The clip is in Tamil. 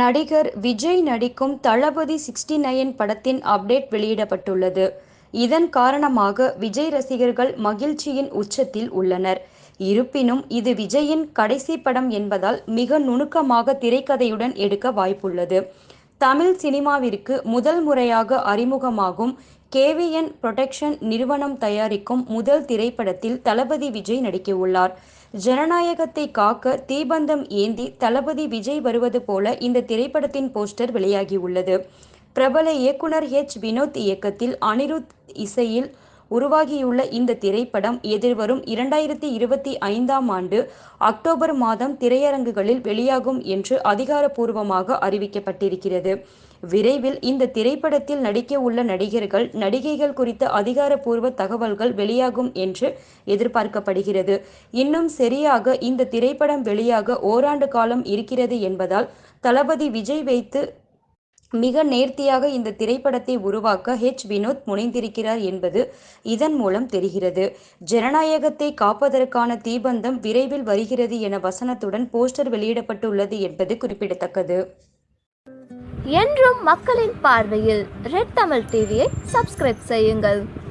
நடிகர் விஜய் நடிக்கும் தளபதி சிக்ஸ்டி நைன் படத்தின் அப்டேட் வெளியிடப்பட்டுள்ளது. இதன் காரணமாக விஜய் ரசிகர்கள் மகிழ்ச்சியின் உச்சத்தில் உள்ளனர். இருப்பினும் இது விஜயின் கடைசி படம் என்பதால் மிக நுணுக்கமாக திரைக்கதையுடன் எடுக்க வாய்ப்புள்ளது. தமிழ் சினிமாவிற்கு முதல் முறையாக அறிமுகமாகும் கேவிஎன் புரொடக்ஷன் நிறுவனம் தயாரிக்கும் முதல் திரைப்படத்தில் தளபதி விஜய் நடிக்கவுள்ளார். ஜனநாயகத்தை காக்க தீபந்தம் ஏந்தி தளபதி விஜய் வருவது போல இந்த திரைப்படத்தின் போஸ்டர் வெளியாகியுள்ளது. பிரபல இயக்குனர் ஹெச் வினோத் இயக்கத்தில் அனிருத் இசையில் உருவாகியுள்ள இந்த திரைப்படம் எதிர்வரும் இரண்டாயிரத்தி இருபத்தி ஐந்தாம் ஆண்டு அக்டோபர் மாதம் திரையரங்குகளில் வெளியாகும் என்று அதிகாரப்பூர்வமாக அறிவிக்கப்பட்டிருக்கிறது. விரைவில் இந்த திரைப்படத்தில் நடிக்க உள்ள நடிகர்கள் நடிகைகள் குறித்த அதிகாரப்பூர்வ தகவல்கள் வெளியாகும் என்று எதிர்பார்க்கப்படுகிறது. இன்னும் சரியாக இந்த திரைப்படம் வெளியாக ஓராண்டு காலம் இருக்கிறது என்பதால் தளபதி விஜய் வைத்து மிக நேர்த்தியாக இந்த திரைப்படத்தை உருவாக்க ஹெச் வினோத் முனைந்திருக்கிறார் என்பது இதன் மூலம் தெரிகிறது. ஜனநாயகத்தை காப்பதற்கான தீபந்தம் விரைவில் வருகிறது என வசனத்துடன் போஸ்டர் வெளியிடப்பட்டுள்ளது என்பது குறிப்பிடத்தக்கது. என்றும் மக்களின் பார்வையில் ரெட் தமிழ் டிவியை சப்ஸ்கிரைப் செய்யுங்கள்.